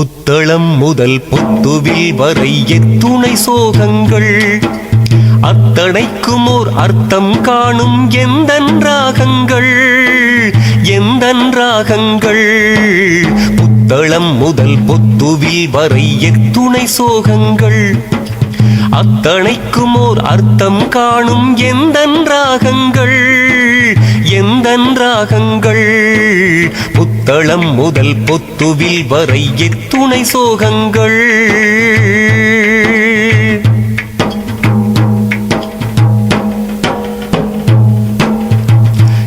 புத்தளம் முதல் புத்துவில் வரை எத்துணை சோகங்கள். அத்தனைக்கும் ஓர் அர்த்தம் காணும் எந்தன் ராகங்கள் எந்த ராகங்கள். புத்தளம் முதல் புத்துவில் வரை எத்துணை சோகங்கள். அத்தனைக்கும் ஓர் அர்த்தம் காணும் எந்தன் ராகங்கள் எந்தன் ராகங்கள். புத்தளம் முதல் துவில் வரை எத்துணை சோகங்கள்.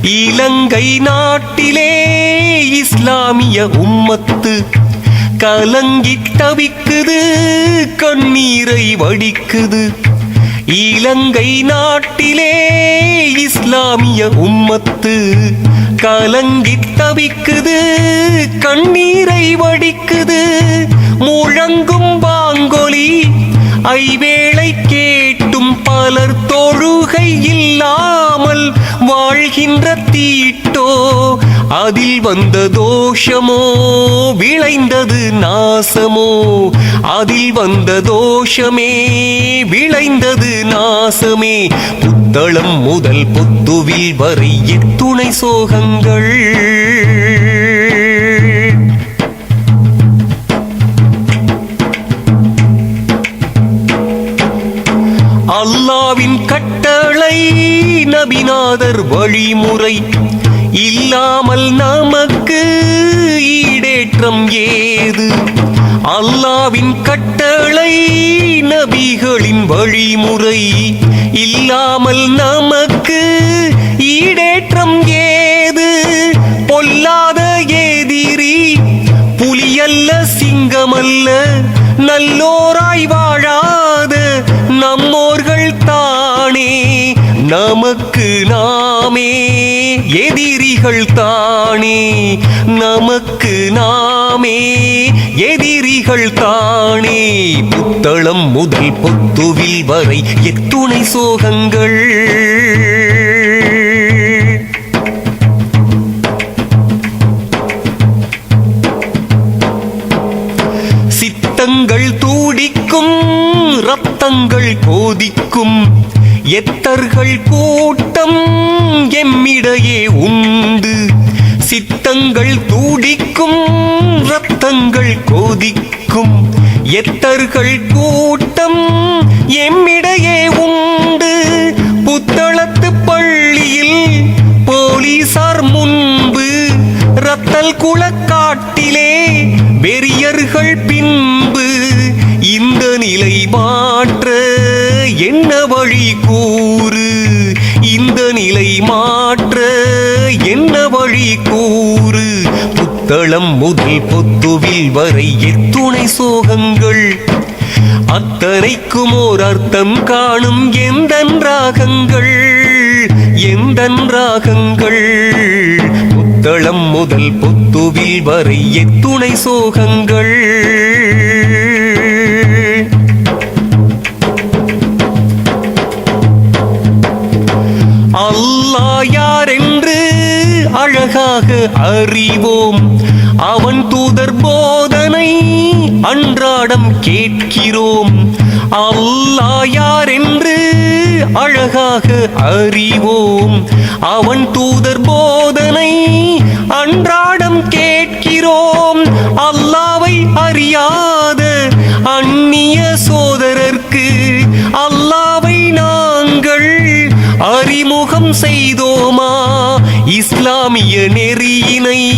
இலங்கை நாட்டிலே இஸ்லாமிய உம்மத்து கலங்கி தவிக்குது கண்ணீரை வடிக்குது. இலங்கை நாட்டிலே இஸ்லாமிய உம்மத்து கலங்கி தவிக்குது கண்ணீரை வடிக்குது முழங்கும் பாங்கொலி ஐவேளை கேட்டும் பலர் தொழுகை இல்லா வாழ்கின்ற தீட்டோ? அதில் வந்த தோஷமோ? விளைந்தது நாசமோ? அதில் வந்த தோஷமே? விளைந்தது நாசமே? புத்தளம் முதல் புத்துவில் வரை எத்துணை சோகங்கள். மாதர் வழிமுறை இல்லாமல் நமக்கு ஈடேற்றம் ஏது? அல்லாவின் கட்டளை நபிகளின் வழிமுறை இல்லாமல் நாம் நமக்கு நாமே எதிரிகள் தானே. நமக்கு நாமே எதிரிகள் தானே. புத்தளம் முதல் பொத்துவில் வரை எத்துணை சோகங்கள். சித்தங்கள் தூடிக்கும் ரத்தங்கள் போதிக்கும் எத்தர்கள் கூட்டம் எம்மிடையே உண்டு. சித்தங்கள் தூடிக்கும் ரத்தங்கள் கோதிக்கும். எத்தர்கள் கூட்டம் எம்மிடையே உண்டு. புத்தளத்து பள்ளியில் போலீசார் முன்பு ரத்தல் குளக்காட்டிலே வெறியர்கள் பின்பு. இந்த நிலை என்ன வழி கூறு? இந்த நிலை மாற்ற என்ன வழி கூறு? புத்தளம் முதல் பொத்துவில் வரை எத்துணை சோகங்கள். அத்தனைக்கும் ஓர் அர்த்தம் காணும் எந்தன் ராகங்கள்? எந்தன் ராகங்கள்? புத்தளம் முதல் பொத்துவில் வரை எத்துணை சோகங்கள். அறிவோம். அவன் தூதர் போதனை அன்றாடம் கேட்கிறோம். அல்லா யார் என்று அழகாக அறிவோம். அவன் தூதர் போதனை அன்றாடம் கேட்கிறோம். அல்லாவை அறியாத அந்நிய சோதரர்க்கு அல்லாவை நான் இஸ்லாமிய நெறியினை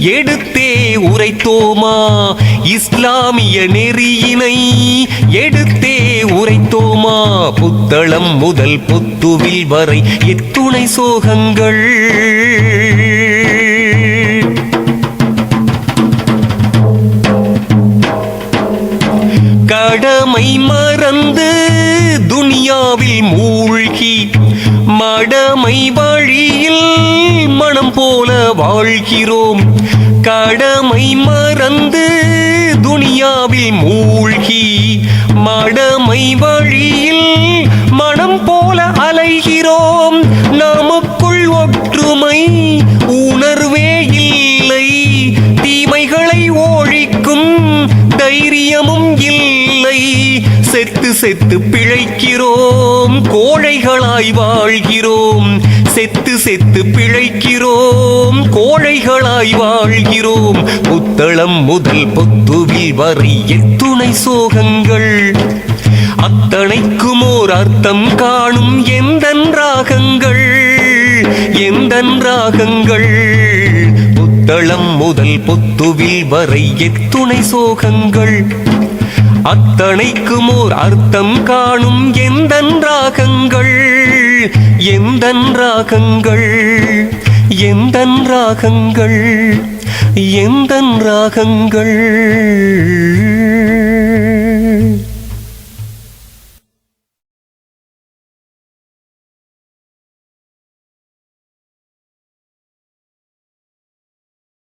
எடுத்தே உரைத்தோமா? இஸ்லாமிய நெறியினை எடுத்தே உரைத்தோமா? புத்தளம் முதல் புத்துவில் வரை எத்துணை சோகங்கள். போல வாழ்கிறோம். கடமை மறந்து துனியாவில் மூழ்கி மடமை வழியில் மனம் போல அலைகிறோம். நமக்குள் ஒற்றுமை உணர்வே இல்லை. தீமைகளை ஒழிக்கும் தைரியமும் செத்து செத்து பிழைக்கிறோம். கோழைகளாய் வாழ்கிறோம். செத்து செத்து பிழைக்கிறோம். கோழைகளாய் வாழ்கிறோம். புத்தளம் முதல் பொத்துவில் வரை எத்துணை சோகங்கள். அத்தனைக்கும் ஓர் அர்த்தம் காணும் எந்தன் ராகங்கள்? எந்தன் ராகங்கள்? புத்தளம் முதல் பொத்துவில் வரை எத்துணை சோகங்கள். அத்தனைக்கும் ஓர் அர்த்தம் காணும் எந்த ராகங்கள்? எந்த ராகங்கள்? எந்த ராகங்கள்? எந்த ராகங்கள்?